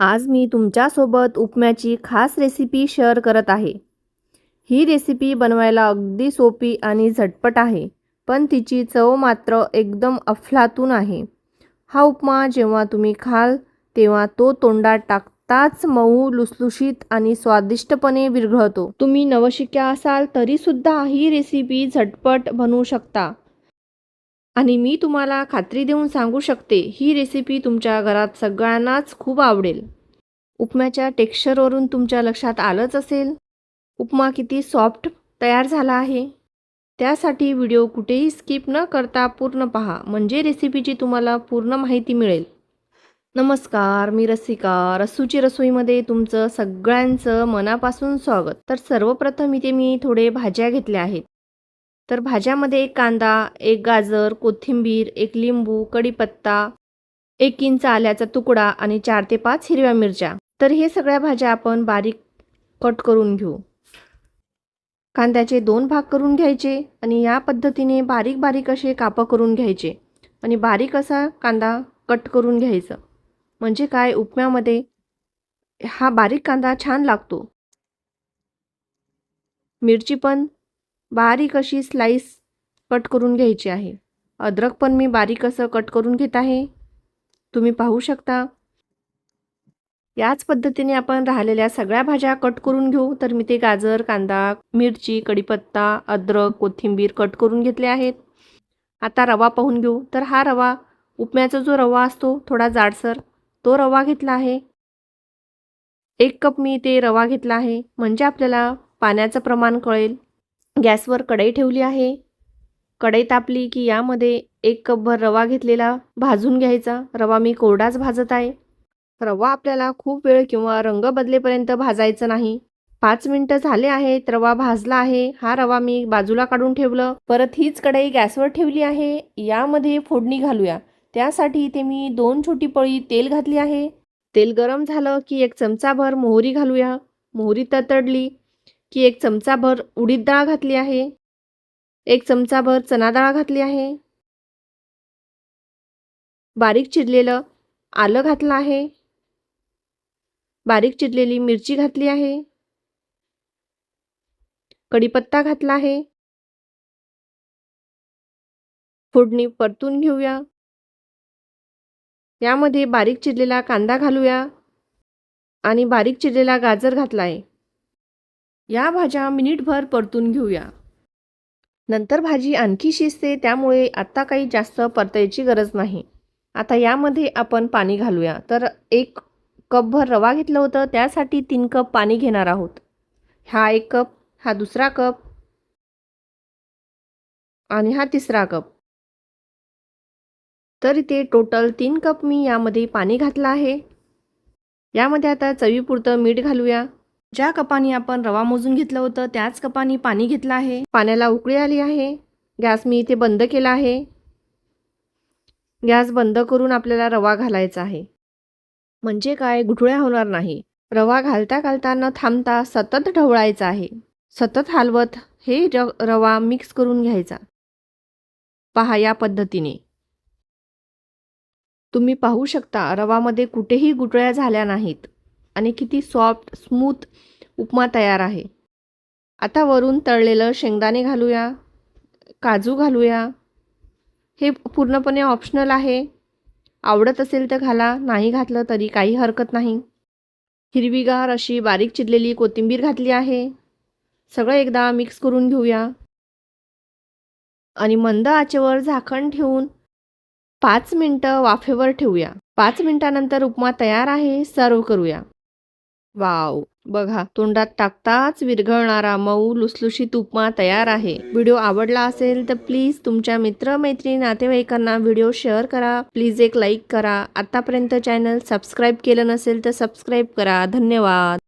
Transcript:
आज मी तुमच्यासोबत उपम्याची खास रेसिपी शेअर करत आहे. ही रेसिपी बनवायला अगदी सोपी आणि झटपट आहे पण तिची चव मात्र एकदम अफलातून आहे. हा उपमा जेव्हा तुम्ही खाल तेव्हा तो तोंडात टाकताच मऊ लुसलुशीत आणि स्वादिष्टपणे विरघळतो. तुम्ही नवशिक्या असाल तरीसुद्धा ही रेसिपी झटपट बनवू शकता. आणि मी तुम्हाला खात्री देऊन सांगू शकते ही रेसिपी तुमच्या घरात सगळ्यांनाच खूप आवडेल. उपम्याच्या टेक्स्चरवरून तुमच्या लक्षात आलंच असेल उपमा किती सॉफ्ट तयार झाला आहे. त्यासाठी व्हिडिओ कुठेही स्किप न करता पूर्ण पहा म्हणजे रेसिपीची तुम्हाला पूर्ण माहिती मिळेल. नमस्कार मी रसिका रसूची रसोईमध्ये तुमचं सगळ्यांचं मनापासून स्वागत. तर सर्वप्रथम इथे मी थोडे भाज्या घेतल्या आहेत. तर भाज्यामध्ये एक कांदा एक गाजर कोथिंबीर एक लिंबू कढीपत्ता एक इंच आल्याचा तुकडा आणि चार ते पाच हिरव्या मिरच्या. तर हे सगळ्या भाज्या आपण बारीक कट करून घेऊ. कांद्याचे दोन भाग करून घ्यायचे आणि या पद्धतीने बारीक बारीक असे कापं करून घ्यायचे आणि बारीक असा कांदा कट करून घ्यायचं. म्हणजे काय? उपम्यामध्ये हा बारीक कांदा छान लागतो. मिरची पण बारीक अशी स्लाईस कट करून घ्यायची आहे. अद्रक पण मी बारीक असं कट करून घेत आहे. तुम्ही पाहू शकता. याच पद्धतीने आपण राहिलेल्या सगळ्या भाज्या कट करून घेऊ. तर मी ते गाजर कांदा मिरची कढीपत्ता अद्रक कोथिंबीर कट करून घेतले आहेत. आता रवा पाहून घेऊ. तर हा रवा उपम्याचा जो रवा असतो थोडा जाडसर तो रवा घेतला आहे. एक कप मी ते रवा घेतला आहे. म्हणजे आपल्याला पाण्याचं प्रमाण कळेल. गॅसवर कढई ठेवली आहे. कढई तापली की यामध्ये एक कपभर रवा घेतलेला भाजून घ्यायचा. रवा मी कोरडाच भाजत आहे. रवा आपल्याला खूप वेळ किंवा रंग बदलेपर्यंत भाजायचं नाही. पाच मिनटं झाले आहेत रवा भाजला आहे. हा रवा मी बाजूला काढून ठेवलं. परत हीच कढई गॅसवर ठेवली आहे. यामध्ये फोडणी घालूया. त्यासाठी इथे मी दोन छोटी पळी तेल घातली आहे. तेल गरम झालं की एक चमचाभर मोहरी घालूया. मोहरी ततडली. की एक चमचाभर उडीद डाळ घातली आहे. एक चमचाभर चना डाळ घातली आहे. बारीक चिरलेलं आलं घातलं आहे. बारीक चिरलेली मिरची घातली आहे. कढीपत्ता घातला आहे. फोडणी परतून घेऊया. यामध्ये बारीक चिरलेला कांदा घालूया. आणि बारीक चिरलेला गाजर घातला आहे या भाज्या मिनिटभर परतून घेऊया. नंतर भाजी आणखी शिजते त्यामुळे आत्ता काही जास्त परतायची गरज नाही. आता यामध्ये आपण पाणी घालूया. तर एक कपभर रवा घेतलं होतं त्यासाठी तीन कप पाणी घेणार आहोत. हा एक कप हा दुसरा कप आणि हा तिसरा कप. तर इथे टोटल तीन कप मी यामध्ये पाणी घातलं आहे. यामध्ये आता चवीपुरतं मीठ घालूया. ज्या कपाने आपण रवा मोजून घेतलं होतं त्याच कपाने पाणी घेतलं आहे. पाण्याला उकळी आली आहे. गॅस मी इथे बंद केला आहे. गॅस बंद करून आपल्याला रवा घालायचा आहे. म्हणजे काय? गुठळ्या होणार नाही. रवा घालता घालता न थांबता सतत ढवळायचा आहे. सतत हलवत हे र रवा मिक्स करून घ्यायचा. पहा या पद्धतीने. तुम्ही पाहू शकता रवामध्ये कुठेही गुठळ्या झाल्या नाहीत. आणि किती सॉफ्ट स्मूथ उपमा तयार आहे. आता वरून तळलेलं शेंगदाणे घालूया काजू घालूया. हे पूर्णपणे ऑप्शनल आहे. आवडत असेल तर घाला नाही घातलं तरी काही हरकत नाही. हिरवीगार अशी बारीक चिरलेली कोथिंबीर घातली आहे. सगळं एकदा मिक्स करून घेऊया. आणि मंद आचेवर झाकण ठेवून पाच मिनटं वाफेवर ठेवूया. पाच मिनटानंतर उपमा तयार आहे सर्व करूया. वाव. बघा तोंडात टाकताच विरघळणारा मऊ लुसलुशीत उपमा तयार आहे. व्हिडिओ आवडला असेल तर प्लीज तुमच्या मित्र मैत्रिणी नातेवाईकांना व्हिडिओ शेअर करा. प्लीज एक लाईक करा. आतापर्यंत चॅनल सबस्क्राईब केलं नसेल तर सबस्क्राईब करा. धन्यवाद.